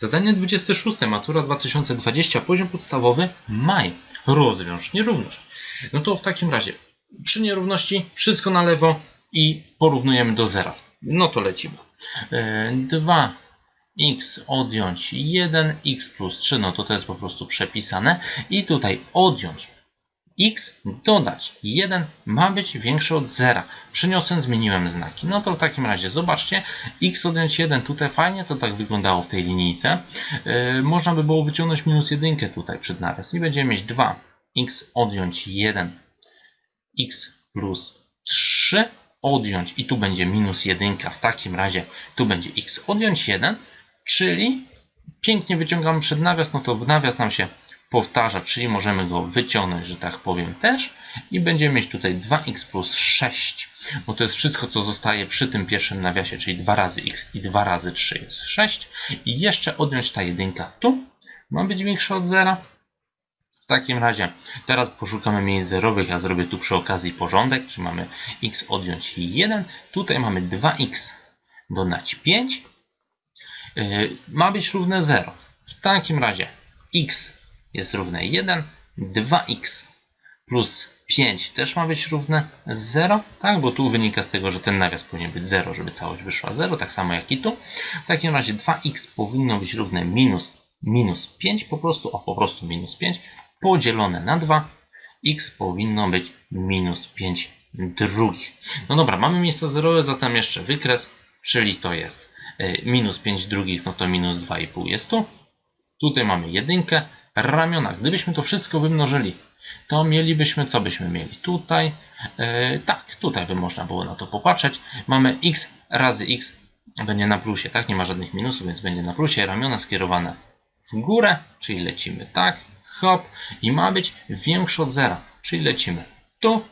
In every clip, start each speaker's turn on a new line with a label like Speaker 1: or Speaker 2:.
Speaker 1: Zadanie 26. Matura 2020. Poziom podstawowy. Maj. Rozwiąż nierówność. No to w takim razie przy nierówności wszystko na lewo i porównujemy do zera. No to lecimy. E, 2x odjąć 1, x plus 3, no to to jest po prostu przepisane. I tutaj odjąć x, dodać 1 ma być większe od 0. Przyniosłem, zmieniłem znaki. No to w takim razie zobaczcie, x odjąć 1 tutaj fajnie to tak wyglądało w tej linijce. Yy, można by było wyciągnąć minus 1 tutaj przed nawias i będziemy mieć 2 x odjąć 1 x plus 3 odjąć i tu będzie minus 1. W takim razie tu będzie x odjąć 1, czyli pięknie wyciągamy przed nawias, no to w nawias nam się powtarza, czyli możemy go wyciągnąć, że tak powiem też i będziemy mieć tutaj 2x plus 6, bo to jest wszystko, co zostaje przy tym pierwszym nawiasie, czyli 2 razy x i 2 razy 3 jest 6 i jeszcze odjąć ta jedynka tu, ma być większa od 0. W takim razie teraz poszukamy miejsc zerowych, ja zrobię tu przy okazji porządek, czyli mamy x odjąć 1, tutaj mamy 2x dodać 5, yy, ma być równe 0. W takim razie x jest równe 1, 2x plus 5 też ma być równe 0, tak? Bo tu wynika z tego, że ten nawias powinien być 0, żeby całość wyszła 0, tak samo jak i tu. W takim razie 2x powinno być równe minus, minus 5, po prostu, o po prostu minus 5, podzielone na 2, x powinno być minus 5 drugich. No dobra, mamy miejsca zerowe, zatem jeszcze wykres, czyli to jest y, minus 5 drugich, no to minus 2,5 jest tu. Tutaj mamy jedynkę, ramiona. Gdybyśmy to wszystko wymnożyli, to mielibyśmy, co byśmy mieli? Tutaj, e, tak, tutaj by można było na to popatrzeć. Mamy x razy x będzie na plusie, tak? Nie ma żadnych minusów, więc będzie na plusie. Ramiona skierowane w górę, czyli lecimy tak, hop, i ma być większe od zera, czyli lecimy tu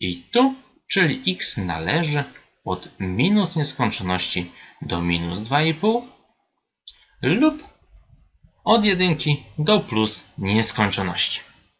Speaker 1: i tu, czyli x należy od minus nieskończoności do minus 2,5 lub od jedynki do plus nieskończoności.